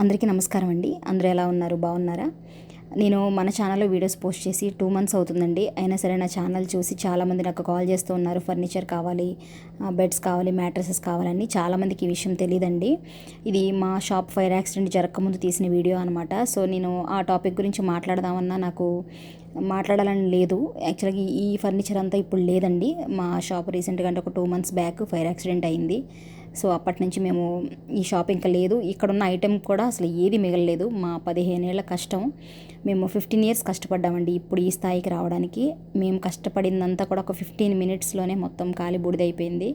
అందరికీ నమస్కారం అండి. అందరూ ఎలా ఉన్నారు? బాగున్నారా? నేను మన ఛానల్లో వీడియోస్ పోస్ట్ చేసి టూ మంత్స్ అవుతుందండి. అయినా సరే నా ఛానల్ చూసి చాలామంది నాకు కాల్ చేస్తూ ఉన్నారు. ఫర్నిచర్ కావాలి బెడ్స్ కావాలి మ్యాట్రసెస్ కావాలని. చాలామందికి ఈ విషయం తెలియదండి ఇది మా షాప్ ఫైర్ యాక్సిడెంట్ జరగకముందు తీసిన వీడియో అనమాట సో నేను ఆ టాపిక్ గురించి మాట్లాడదామన్నా నాకు మాట్లాడాలని లేదు. యాక్చువల్గా ఈ ఫర్నిచర్ అంతా ఇప్పుడు లేదండి. మా షాప్ రీసెంట్గా అంటే ఒక two months back fire accident అయింది. సో అప్పటి నుంచి మేము ఈ షాప్ ఇంకా లేదు. ఇక్కడ ఉన్న ఐటెం కూడా అసలు ఏది మిగలలేదు. మా పదిహేను ఏళ్ళ కష్టం. మేము ఫిఫ్టీన్ ఇయర్స్ కష్టపడ్డామండి ఇప్పుడు ఈ స్థాయికి రావడానికి. మేము కష్టపడిందంతా కూడా ఒక ఫిఫ్టీన్ మినిట్స్లోనే మొత్తం కాలి బూడిదైపోయింది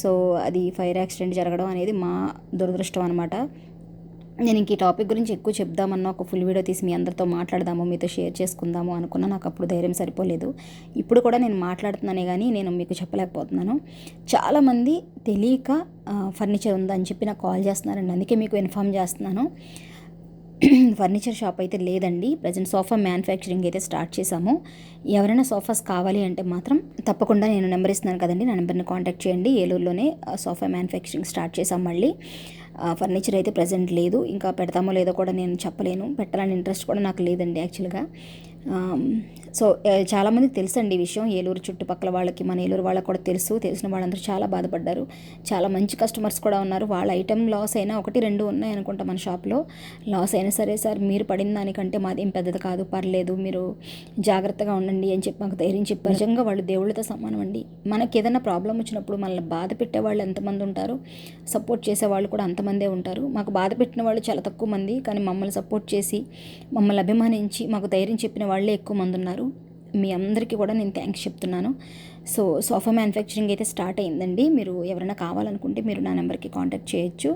సో అది ఫైర్ యాక్సిడెంట్ జరగడం అనేది మా దురదృష్టం అనమాట నేను ఇంక ఈ టాపిక్ గురించి ఎక్కువ చెప్దామన్నా ఒక ఫుల్ వీడియో తీసి మీ అందరితో మాట్లాడదాము మీతో షేర్ చేసుకుందాము అనుకున్నా నాకు అప్పుడు ధైర్యం సరిపోలేదు. ఇప్పుడు కూడా నేను మాట్లాడుతున్నానే కానీ నేను మీకు చెప్పలేకపోతున్నాను. చాలామంది తెలియక ఫర్నిచర్ ఉందని చెప్పి నాకు కాల్ చేస్తున్నారండి. అందుకే మీకు ఇన్ఫామ్ చేస్తున్నాను. ఫర్నిచర్ షాప్ అయితే లేదండి. ప్రజెంట్ సోఫా మ్యానుఫ్యాక్చరింగ్ అయితే స్టార్ట్ చేశాము. ఎవరైనా సోఫాస్ కావాలి అంటే మాత్రం తప్పకుండా నేను నెంబర్ ఇస్తున్నాను కదండి. నా నెంబర్ని కాంటాక్ట్ చేయండి. ఏలూరులోనే సోఫా మ్యానుఫ్యాక్చరింగ్ స్టార్ట్ చేశాం మళ్ళీ. ఫర్నిచర్ అయితే ప్రజెంట్ లేదు. ఇంకా పెడతామో లేదో కూడా నేను చెప్పలేను. పెట్టాలని ఇంట్రెస్ట్ కూడా నాకు లేదండి యాక్చువల్గా సో చాలామందికి తెలుసండి ఈ విషయం. ఏలూరు చుట్టుపక్కల వాళ్ళకి మన ఏలూరు వాళ్ళకి కూడా తెలుసు. తెలిసిన వాళ్ళందరూ చాలా బాధపడ్డారు. చాలా మంచి కస్టమర్స్ కూడా ఉన్నారు. వాళ్ళ ఐటెం లాస్ అయినా ఒకటి రెండు ఉన్నాయి అనుకుంటా మన షాప్లో. లాస్ అయినా సరే సార్ మీరు పడిన దానికంటే మాదేం పెద్దది కాదు. పర్లేదు మీరు జాగ్రత్తగా ఉండండి అని చెప్పి మాకు ధైర్యం చెప్పారు. నిజంగా వాళ్ళు దేవుళ్ళతో సమానం అండి. మనకి ఏదైనా ప్రాబ్లం వచ్చినప్పుడు మనల్ని బాధ పెట్టే వాళ్ళు ఎంతమంది ఉంటారు? సపోర్ట్ చేసే వాళ్ళు కూడా అంతమందే ఉంటారు. మాకు బాధ పెట్టిన వాళ్ళు చాలా తక్కువ మంది. కానీ మమ్మల్ని సపోర్ట్ చేసి మమ్మల్ని అభిమానించి మాకు ధైర్యం చెప్పిన వాళ్ళు ఎక్కువ మంది ఉన్నారు మీ అందరికీ కూడా నేను థ్యాంక్స్ చెప్తున్నాను. సో సోఫా మ్యానుఫ్యాక్చరింగ్ అయితే స్టార్ట్ అయిందండి. మీరు ఎవరైనా కావాలనుకుంటే మీరు నా నెంబర్కి కాంటాక్ట్ చేయొచ్చు.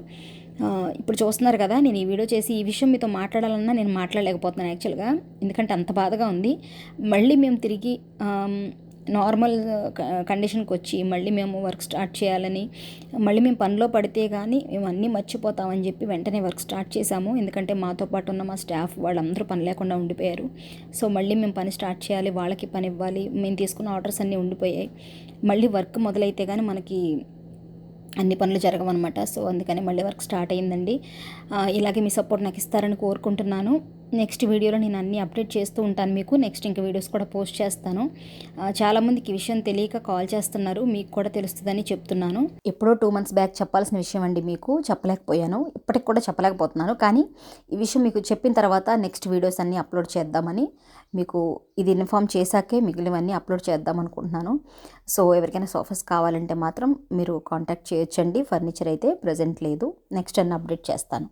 ఇప్పుడు చూస్తున్నారు కదా నేను ఈ వీడియో చేసి ఈ విషయం మీతో మాట్లాడాలన్నా నేను మాట్లాడలేకపోతున్నాను యాక్చువల్గా. ఎందుకంటే అంత బాధగా ఉంది. మళ్ళీ మేము తిరిగి నార్మల్ కండిషన్కి వచ్చి మళ్ళీ మేము వర్క్ స్టార్ట్ చేయాలని మళ్ళీ మేము పనిలో పడితే కానీ మేము అన్నీ మర్చిపోతామని చెప్పి వెంటనే వర్క్ స్టార్ట్ చేశాము. ఎందుకంటే మాతో పాటు ఉన్న మా స్టాఫ్ వాళ్ళందరూ పని లేకుండా ఉండిపోయారు. సో మళ్ళీ మేము పని స్టార్ట్ చేయాలి వాళ్ళకి పని ఇవ్వాలి మేము తీసుకున్న ఆర్డర్స్ అన్నీ ఉండిపోయాయి. మళ్ళీ వర్క్ మొదలైతే కానీ మనకి అన్ని పనులు జరగవన్నమాట. సో అందుకని మళ్ళీ వర్క్ స్టార్ట్ అయిందండి. ఇలాగే మీ సపోర్ట్ నాకు ఇస్తారని కోరుకుంటున్నాను. నెక్స్ట్ వీడియోలో నేను అన్ని అప్డేట్ చేస్తూ ఉంటాను మీకు. నెక్స్ట్ ఇంకా వీడియోస్ కూడా పోస్ట్ చేస్తాను. చాలామందికి విషయం తెలియక కాల్ చేస్తున్నారు. మీకు కూడా తెలుస్తుందని చెప్తున్నాను. ఎప్పుడో టూ మంత్స్ బ్యాక్ చెప్పాల్సిన విషయం అండి మీకు. చెప్పలేకపోయాను. ఇప్పటికి కూడా చెప్పలేకపోతున్నాను. కానీ ఈ విషయం మీకు చెప్పిన తర్వాత నెక్స్ట్ వీడియోస్ అన్నీ అప్లోడ్ చేద్దామని మీకు ఇది ఇన్ఫామ్ చేశాకే మిగిలినవన్నీ అప్లోడ్ చేద్దాం అనుకుంటున్నాను. సో ఎవరికైనా సోఫాస్ కావాలంటే మాత్రం మీరు కాంటాక్ట్ చేయొచ్చండి. ఫర్నిచర్ అయితే ప్రజెంట్ లేదు. నెక్స్ట్ అన్ని అప్డేట్ చేస్తాను.